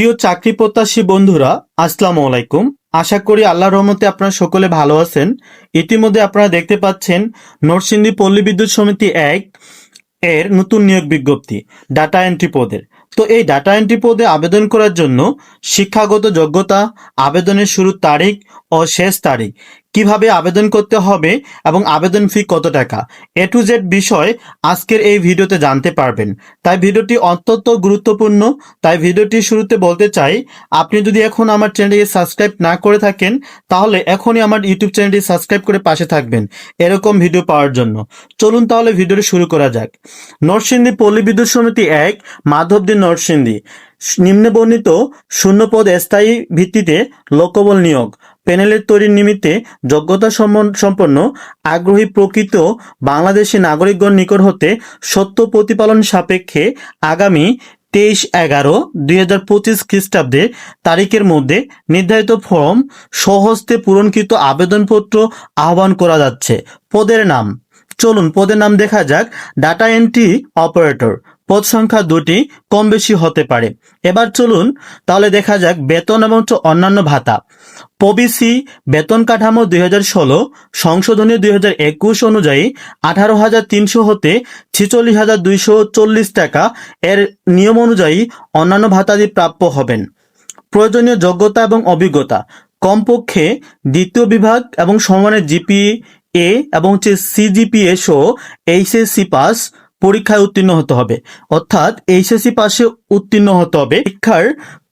প্রিয় চাকরি প্রত্যাশী বন্ধুরা, আসসালাম আলাইকুম। আশা করি আল্লাহ রহমতে আপনারা সকলে ভালো আছেন। ইতিমধ্যে আপনারা দেখতে পাচ্ছেন নরসিংদী পল্লী বিদ্যুৎ সমিতি এক এর নতুন নিয়োগ বিজ্ঞপ্তি ডাটা এন্ট্রি পদের তো এই ডাটা এন্ট্রি পদে আবেদন করার জন্য শিক্ষাগত যোগ্যতা, আবেদনের শুরুর তারিখ ও শেষ তারিখ কীভাবে আবেদন করতে হবে এবং আবেদন ফি কত টাকা? এ টু জেড বিষয় আজকের এই ভিডিওতে জানতে পারবেন। তাই ভিডিওটি অত্যন্ত গুরুত্বপূর্ণ। তাই ভিডিওটি শুরুতে বলতে চাই, আপনি যদি এখন আমার চ্যানেলটিকে সাবস্ক্রাইব না করে থাকেন, তাহলে এখনই আমার ইউটিউব চ্যানেলটি সাবস্ক্রাইব করে পাশে থাকবেন এরকম ভিডিও পাওয়ার জন্য। চলুন তাহলে ভিডিওটি শুরু করা যাক। নরসিংদী পল্লী বিদ্যুৎ সমিতি এক মাধবদী নরসিংদী। নিম্নে বর্ণিত শূন্যপদ স্থায়ী ভিত্তিতে লোকবল নিয়োগ। প্যানেলের তৈরির নিমিত্তে যোগ্যতা সম্পন্ন- আগ্রহী প্রকৃত বাংলাদেশি নাগরিকগণ নিকট হতে সত্য প্রতিপালন সাপেক্ষে আগামী তেইশ এগারো দুই হাজার পঁচিশ খ্রিস্টাব্দে তারিখের মধ্যে নির্ধারিত ফর্ম সহস্তে পূরণকৃত আবেদনপত্র আহ্বান করা যাচ্ছে। পদের নাম। চলুন, পদের নাম দেখা যাক। Data entry operator. পদ সংখ্যা দুটি কম বেশি হতে পারে। এবার চলুন, তাহলে দেখা যাক বেতন এবং অন্যান্য ভাতা। পবিসি বেতন কাঠামো দুই হাজার ষোলো, সংশোধনী দুই হাজার একুশ অনুযায়ী আঠারো হাজার তিনশো হতে ছিচল্লিশ হাজার দুইশো চল্লিশ টাকা এর নিয়ম অনুযায়ী অন্যান্য ভাতাদি প্রাপ্য হবেন। প্রয়োজনীয় যোগ্যতা এবং অভিজ্ঞতা। কমপক্ষে দ্বিতীয় বিভাগ এবং সমানের জিপি এ এবং হচ্ছে সিজিপিএ সহ এইচএসসি পাস পরীক্ষায় উত্তীর্ণ হতে হবে। অর্থাৎ এইচএসসি পাশে উত্তীর্ণ হতে হবে। শিক্ষার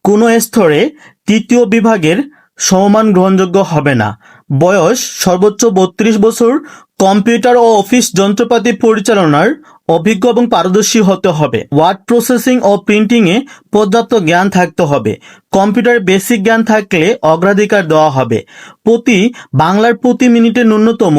কোনো স্তরে তৃতীয় বিভাগের সমমান গ্রহণযোগ্য হবে না। বয়স সর্বোচ্চ বত্রিশ বছর। কম্পিউটার ও অফিস যন্ত্রপাতি পরিচালনার অভিজ্ঞ এবং পারদর্শী হতে হবে। ওয়ার্ড প্রসেসিং ও প্রিন্টিং এ পর্যাপ্ত জ্ঞান থাকতে হবে। কম্পিউটার বেসিক জ্ঞান থাকলে অগ্রাধিকার দেওয়া হবে। প্রতি বাংলার প্রতি মিনিটে ন্যূনতম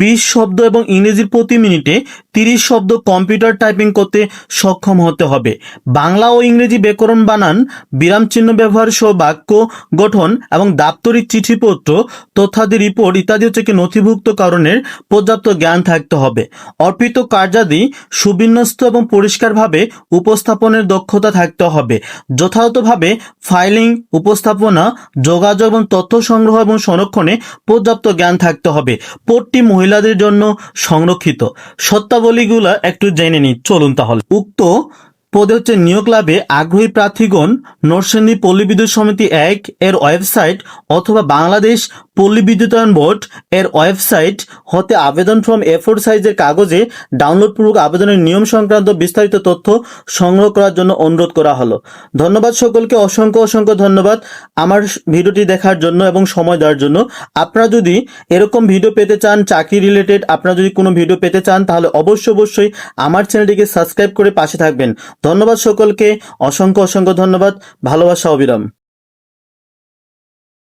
বিশ শব্দ এবং ইংরেজির প্রতি মিনিটে তিরিশ শব্দ কম্পিউটার টাইপিং করতে সক্ষম হতে হবে। বাংলা ও ইংরেজি ব্যাকরণ বানান, বিরাম চিহ্ন ব্যবহার সহ বাক্য গঠন এবং দাপ্তরিক চিঠিপত্র, তথ্যাদি রিপোর্ট ইত্যাদি হচ্ছে নথিভুক্ত কারণের পর্যাপ্ত জ্ঞান থাকতে হবে। অর্পিত কার্যাদি সুবিন্যস্ত এবং পরিষ্কারভাবে উপস্থাপনের দক্ষতা থাকতে হবে। যথাযথভাবে ফাইলিং, উপস্থাপনা, যোগাযোগ এবং তথ্য সংগ্রহ এবং সংরক্ষণে পর্যাপ্ত জ্ঞান থাকতে হবে। পোর্টটি মহিলাদের জন্য সংরক্ষিত। সত্যাবলীগুলো একটু জেনে নিই। চলুন তাহলে। উক্ত পদে হচ্ছে নিয়োগ লাভে আগ্রহী প্রার্থীগণ নরসিংদী পল্লী বিদ্যুৎ সমিতি এক এর ওয়েবসাইট অথবা বাংলাদেশ পল্লী বিদ্যুতায়ন বোর্ড এর ওয়েবসাইট হতে আবেদন ফর্ম এ ফোর সাইজের কাগজে ডাউনলোডপূর্বক আবেদনের নিয়ম সংক্রান্ত বিস্তারিত তথ্য সংগ্রহ করার জন্য অনুরোধ করা হলো। ধন্যবাদ সকলকে, অসংখ্য অসংখ্য ধন্যবাদ আমার ভিডিওটি দেখার জন্য এবং সময় দেওয়ার জন্য। আপনারা যদি এরকম ভিডিও পেতে চান, চাকরি রিলেটেড আপনারা যদি কোনো ভিডিও পেতে চান, তাহলে অবশ্যই অবশ্যই আমার চ্যানেলটিকে সাবস্ক্রাইব করে পাশে থাকবেন। ধন্যবাদ সকলকে অসংখ্য অসংখ্য ধন্যবাদ ভালোবাসা অবিরাম।